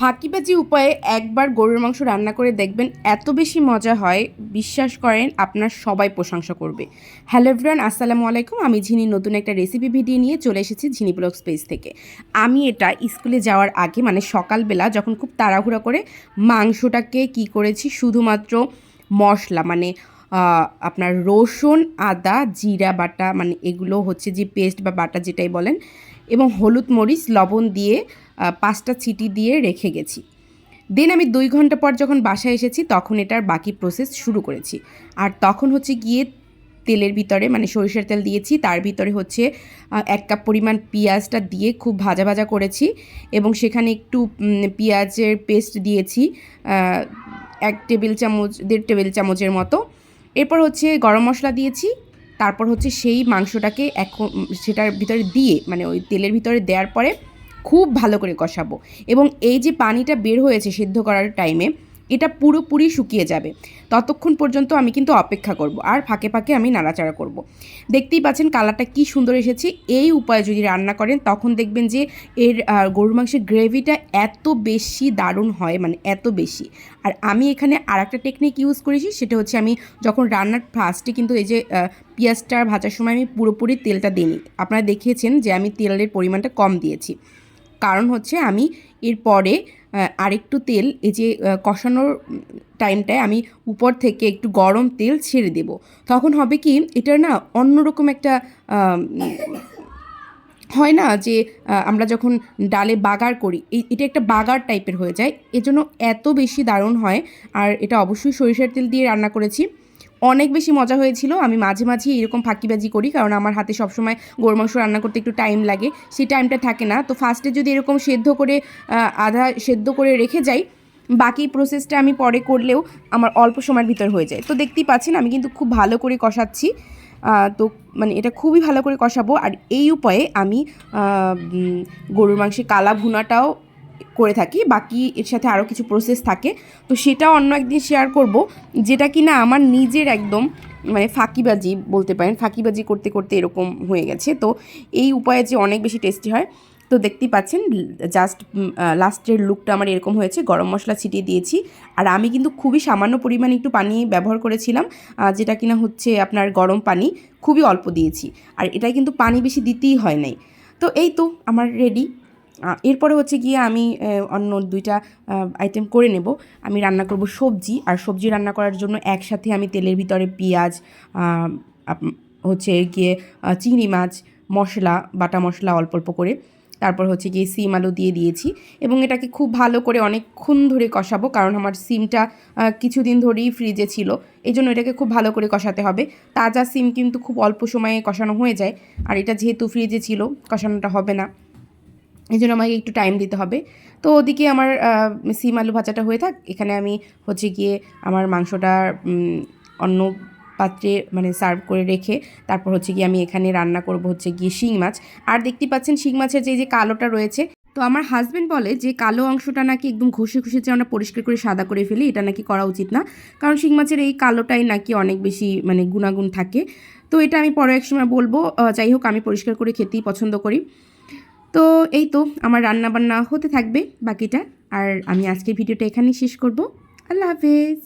ফাঁকিবাজি উপায়ে একবার গরুর মাংস রান্না করে দেখবেন, এত বেশি মজা হয়, বিশ্বাস করেন আপনার সবাই প্রশংসা করবে। হ্যালো এভরিওয়ান, আসসালামু আলাইকুম। আমি ঝিনি নতুন একটা রেসিপি ভিডিও নিয়ে চলে এসেছি ঝিনি ব্লগ স্পেস থেকে। আমি এটা স্কুলে যাওয়ার আগে মানে সকালবেলা যখন খুব তাড়াহুড়া করে মাংসটাকে কি করেছি, শুধুমাত্র মশলা মানে আপনার রসুন, আদা, জিরা, বাটা মানে এগুলো হচ্ছে যে পেস্ট বা বাটা যেটাই বলেন হলুদ মরিচ, লবণ দিয়ে পাঁচটা ছিটি দিয়ে রেখে গেছি। দেন আমি দুই ঘণ্টা পর যখন বাসায় এসেছি, তখন এটার বাকি প্রসেস শুরু করেছি। আর তখন হচ্ছে গিয়ে তেলের ভিতরে মানে সরিষার তেল দিয়েছি, তার ভিতরে হচ্ছে এক কাপ পরিমাণ পেঁয়াজটা দিয়ে খুব ভাজা ভাজা করেছি এবং সেখানে একটু পেঁয়াজের পেস্ট দিয়েছি এক টেবিল চামচ, দেড় টেবিল চামচের মতো। এরপর হচ্ছে গরম মশলা দিয়েছি তারপর হচ্ছে সেই মাংসটাকে এখন সেটার ভিতরে দিয়ে মানে ওই তেলের ভিতরে দেওয়ার পরে খুব ভালো করে কষাবো। এবং এই যে পানিটা বের হয়েছে সিদ্ধ করার টাইমে এটা পুরোপুরি শুকিয়ে যাবে। ততক্ষণ পর্যন্ত আমি কিন্তু অপেক্ষা করব আর ফাঁকে ফাঁকে আমি নাড়াচাড়া করব। দেখতেই পাচ্ছেন কালারটা কি সুন্দর এসেছে। এই উপায়ে যদি রান্না করেন, তখন দেখবেন যে এর গরুর মাংসের গ্রেভিটা এত বেশি দারুণ হয় মানে এত বেশি। আর আমি এখানে আর একটা টেকনিক ইউজ করেছি, সেটা হচ্ছে আমি যখন রান্নার ফার্স্টে কিন্তু এই যে পেঁয়াজটা ভাজার সময় আমি পুরোপুরি তেলটা দিইনি। আপনারা দেখিয়েছেন যে আমি তেলের পরিমাণটা কম দিয়েছি। কারণ হচ্ছে আমি এরপরে আরেকটু তেল, এই যে কষানোর টাইমটায় আমি উপর থেকে একটু গরম তেল ছেড়ে দেব। তখন হবে কি, এটার না অন্যরকম একটা হয় না যে আমরা যখন ডালে বাগার করি এটা একটা বাগার টাইপের হয়ে যায়। এজন্য এত বেশি দারুণ হয়। আর এটা অবশ্যই সরিষার তেল দিয়ে রান্না করেছি। অনেক বেশি মজা হয়েছিল। আমি মাঝে মাঝে এরকম ফাঁকিবাজি করি, কারণ আমার হাতে সবসময় গরু মাংস রান্না করতে একটু টাইম লাগে। সেই টাইমটা থাকে না। তো ফার্স্টে যদি এরকম সেদ্ধ করে আধা সেদ্ধ করে রেখে যাই, বাকি প্রসেসটা আমি পরে করলেও আমার অল্প সময়ের ভিতর হয়ে যায়। তো দেখতেই পাচ্ছেন, আমি কিন্তু খুব ভালো করে কষাচ্ছি। তো মানে এটা খুবই ভালো করে কষাবো। আর এই উপায়ে আমি গরুর মাংসের কালা ভুনাটাও করে থাকি, বাকি এর সাথে আরও কিছু প্রসেস থাকে। তো সেটাও অন্য একদিন শেয়ার করব, যেটা কি না আমার নিজের একদম মানে ফাঁকিবাজি বলতে পারেন, ফাঁকিবাজি করতে করতে এরকম হয়ে গেছে। তো এই উপায়ে যে অনেক বেশি টেস্টি হয়, তো দেখতেই পাচ্ছেন জাস্ট লাস্টের লুকটা আমার এরকম হয়েছে, গরম মশলা ছিটিয়ে দিয়েছি। আর আমি কিন্তু খুবই সামান্য পরিমাণে একটু পানি ব্যবহার করেছিলাম যেটা কিনা হচ্ছে আপনার গরম পানি, খুবই অল্প দিয়েছি। আর এটা কিন্তু পানি বেশি দিতেই হয় নাই। তো এই তো, আমার রেডি এরপরে হচ্ছে গিয়ে আমি অন্য দুইটা আইটেম করে নেব। আমি রান্না করব সবজি, আর সবজি রান্না করার জন্য একসাথে আমি তেলের ভিতরে পেঁয়াজ হচ্ছে গিয়ে চিংড়ি মাছ, মশলা, বাটা মশলা অল্প অল্প করে। তারপর হচ্ছে গিয়ে সিম আলু দিয়ে দিয়েছি। এবং এটাকে খুব ভালো করে অনেকক্ষণ ধরে কষাবো, কারণ আমার সিমটা কিছুদিন ধরেই ফ্রিজে ছিল। এই জন্য এটাকে খুব ভালো করে কষাতে হবে। তাজা সিম কিন্তু খুব অল্প সময়ে কষানো হয়ে যায়। আর এটা যেহেতু ফ্রিজে ছিল, কষানোটা হবে না। এই জন্য আমাকে একটু টাইম দিতে হবে। তো ওদিকে আমার সিম আলু ভাজাটা হয়ে থাক। এখানে আমি হচ্ছে গিয়ে আমার মাংসটা অন্য পাত্রে মানে সার্ভ করে রেখে তারপর হচ্ছে গিয়ে আমি এখানে রান্না করব হচ্ছে গিয়ে শিং মাছ। আর দেখতে পাচ্ছেন শিং মাছের যে যে কালোটা রয়েছে, তো আমার হাজব্যান্ড বলে যে, কালো অংশটা নাকি একদম ঘষে ঘষে যে আমরা পরিষ্কার করে সাদা করে ফেলি, এটা নাকি করা উচিত না। কারণ শিং মাছের এই কালোটাই নাকি অনেক বেশি মানে গুণাগুণ থাকে। তো এটা আমি পরে এক সময় বলব যাই হোক, আমি পরিষ্কার করে খেতেই পছন্দ করি। তো এই তো আমার রান্না বান্না হতে থাকবে বাকিটা, আর আমি আজকের ভিডিওটা এখানেই শেষ করব। আল্লাহ হাফেজ।